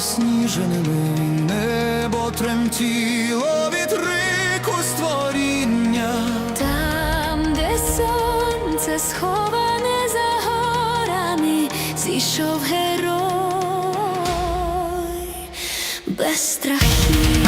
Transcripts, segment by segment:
засніженими небо тремтіло від рику створіння, там, де сонце сховане за горами, зійшов герой без страхів.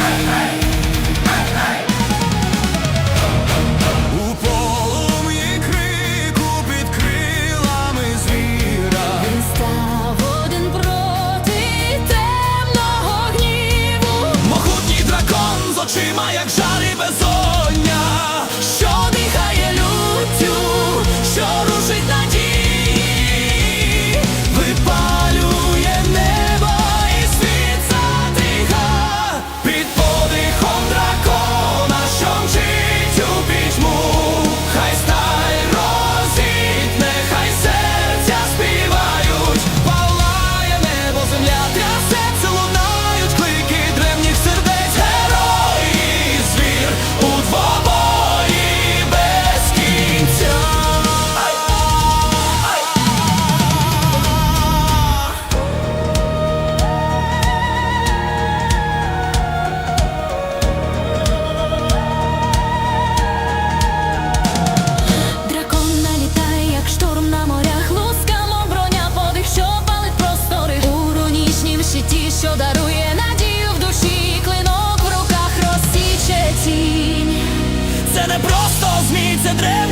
se atreve.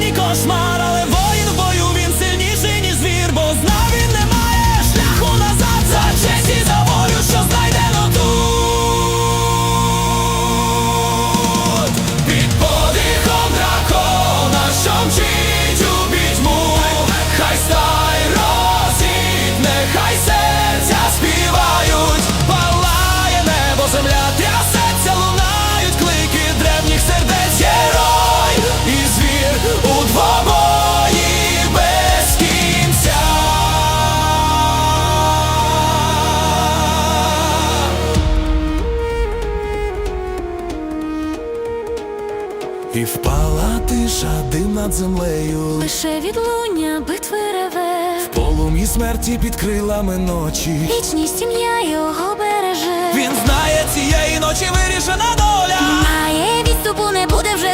і впала тиша дим над землею, лише відлуння битви реве, в полум'ї смерті під крилами ночі. Вічність сім'я його береже. Він знає цієї ночі вирішена доля. Має відступу, не буде вже.